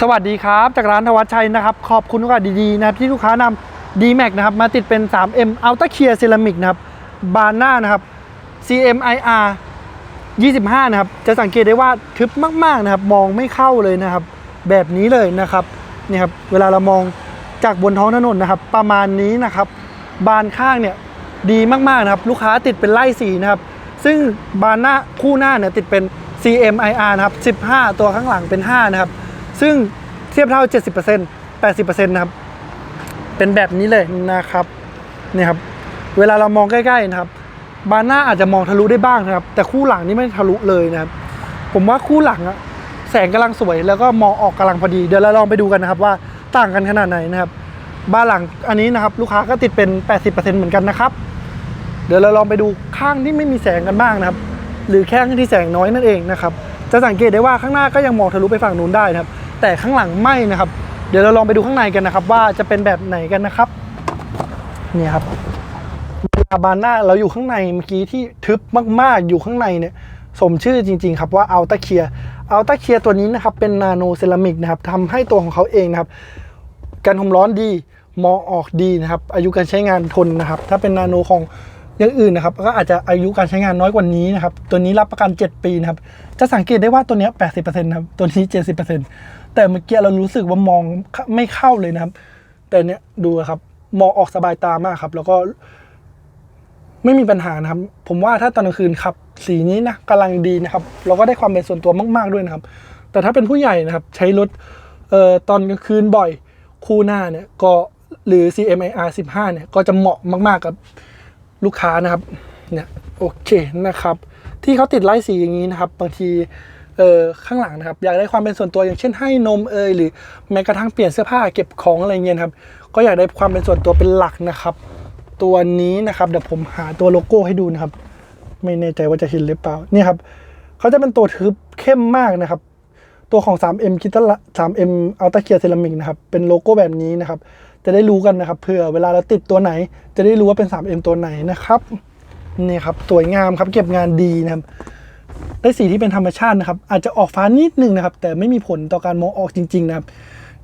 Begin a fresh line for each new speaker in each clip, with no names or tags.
สวัสดีครับ จากร้านธวัชชัยนะครับ ขอบคุณทุการดีๆนะครับที่ลูกค้านำ D-Max นะครับ มาติดเป็น 3M Ultra Clear Ceramic นะครับบานหน้านะครับ CMIR 25 นะครับ จะสังเกตได้ว่าทึบมากๆนะครับ มองไม่เข้าเลยนะครับ แบบนี้เลยนะครับนี่ครับเวลาเรามองจากบนท้องถนนนะครับ ประมาณนี้นะครับ บานข้างเนี่ยดีมากๆนะครับ ลูกค้าติดเป็นไล่สีนะครับ ซึ่งบานหน้าคู่หน้าเนี่ยติดเป็น CMIR นะครับ 15 ตัวข้างหลังเป็น 5 นะครับ ซึ่งเทียบเท่า 70% 80%นะครับ เป็นแบบนี้เลยนะครับเนี่ยครับ เวลาเรามองใกล้ๆนะครับ บานหน้าอาจจะมองทะลุได้บ้างนะครับ แต่คู่หลังนี่ไม่ทะลุเลยนะครับ ผมว่าคู่หลังอะแสงกำลังสวยแล้วก็มองออกกำลังพอดี เดี๋ยวเราลองไปดูกันนะครับว่าต่างกันขนาดไหนนะครับ บ้านหลังอันนี้นะครับ ลูกค้าก็ติดเป็น 80%เหมือนกันนะครับ เดี๋ยวเราลองไปดูข้างที่ไม่มีแสงกันบ้างนะครับ หรือแค่ข้างที่แสงน้อยนั่นเองนะครับ จะสังเกตได้ว่าข้างหน้าก็ยังมองทะลุไปฝั่งนู้นได้นะครับ แต่ข้างหลังไม่นะครับ เดี๋ยวเราลองไปดูข้างในกันนะครับ ว่าจะเป็นแบบไหนกันนะครับเนี่ยครับบานหน้าเราอยู่ข้างในเมื่อกี้ที่ทึบมากๆอยู่ข้างในเนี่ยสมชื่อจริง ๆ ครับว่าอัลต a เคียอัลต a เคียตัวนี้นะครับเป็นนาโนเซรามิกนะครับทำให้ตัวของเขาเองนะครับการความร้อนดีมองออกดีนะครับ อายุการใช้งานทนนะครับ ถ้าเป็นนาโนของอย่างอื่นนะครับ ก็อาจจะอายุการใช้งานน้อยกว่านี้นะครับ ตัวนี้รับประกัน 7 ปีนะครับ จะสังเกตได้ว่าตัวนี้ 80%นะครับ ตัวนี้ 70% แต่เมื่อกี้เรารู้สึกว่ามองไม่เข้าเลยนะครับ แต่เนี้ยดูครับ มองออกสบายตามากครับ แล้วก็ ไม่มีปัญหานะครับ ผมว่าถ้าตอนกลางคืนขับ สีนี้นะกำลังดีนะครับ เราก็ได้ความเป็นส่วนตัวมากๆด้วยนะครับ แต่ถ้าเป็นผู้ใหญ่นะครับ ใช้รถเอ่อตอนกลางคืนบ่อยคู่หน้าเนี่ยก็หรือ CMIR 15 เนี่ย ก็จะเหมาะมากๆกับลูกค้านะครับ เนี่ย โอเคนะครับ ที่เขาติดไล่สีอย่างนี้นะครับ บางที เออข้างหลังนะครับอยากได้ความเป็นส่วนตัวอย่างเช่นให้นมเอยหรือแม้กระทั่งเปลี่ยนเสื้อผ้าเก็บของอะไรเงี้ยครับก็อยากได้ความเป็นส่วนตัวเป็นหลักนะครับ ตัวนี้นะครับเดี๋ยวผมหาตัวโลโก้ให้ดูนะครับ ไม่แน่ใจว่าจะเห็นหรือเปล่านี่ครับเขาจะเป็นตัวทึบเข้มมากนะครับ ตัวของ 3M คิตละ 3M อัลต a เคียเซรามิกนะครับเป็นโลโก้แบบนี้นะครับ จะได้รู้กันนะครับเผื่อเวลาเราติดตัวไหน จะได้รู้ว่าเป็น 3M ตัวไหนนะครับนี่ครับสวยงามครับเก็บงานดีนะครับ ได้สีที่เป็นธรรมชาตินะครับ อาจจะออกฟ้านิดนึงนะครับ แต่ไม่มีผลต่อการมองออกจริง ๆ นะครับ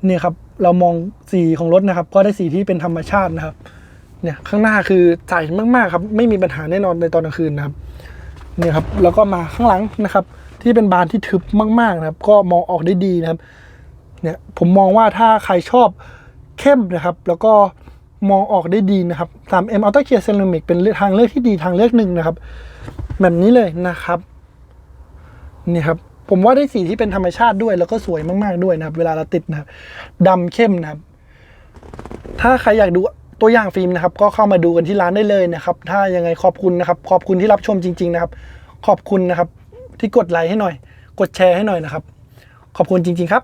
เนี่ยครับเรามองสีของรถนะครับ ก็ได้สีที่เป็นธรรมชาตินะครับ เนี่ยข้างหน้าคือใสมากๆครับไม่มีปัญหาแน่นอนในตอนกลางคืนนะครับเนี่ยครับแล้วก็มาข้างหลังนะครับ ที่เป็นบานที่ทึบมากๆนะครับ ก็มองออกได้ดีนะครับ เนี่ยผมมองว่าถ้าใครชอบเข้มนะครับ แล้วก็มองออกได้ดีนะครับ 3M Ultra Clear Ceramic เป็นทางเลือกที่ดีทางเลือกหนึ่งนะครับ แบบนี้เลยนะครับ นี่ครับผมว่าได้สีที่เป็นธรรมชาติด้วย แล้วก็สวยมากๆด้วยนะครับ เวลาเราติดนะครับดำเข้มนะครับ ถ้าใครอยากดูตัวอย่างฟิล์มนะครับ ก็เข้ามาดูกันที่ร้านได้เลยนะครับ ถ้ายังไงขอบคุณนะครับ ขอบคุณที่รับชมจริง ๆ นะครับ ขอบคุณนะครับ ที่กดไลค์ให้หน่อย กดแชร์ให้หน่อยนะครับ ขอบคุณจริง ๆ ครับ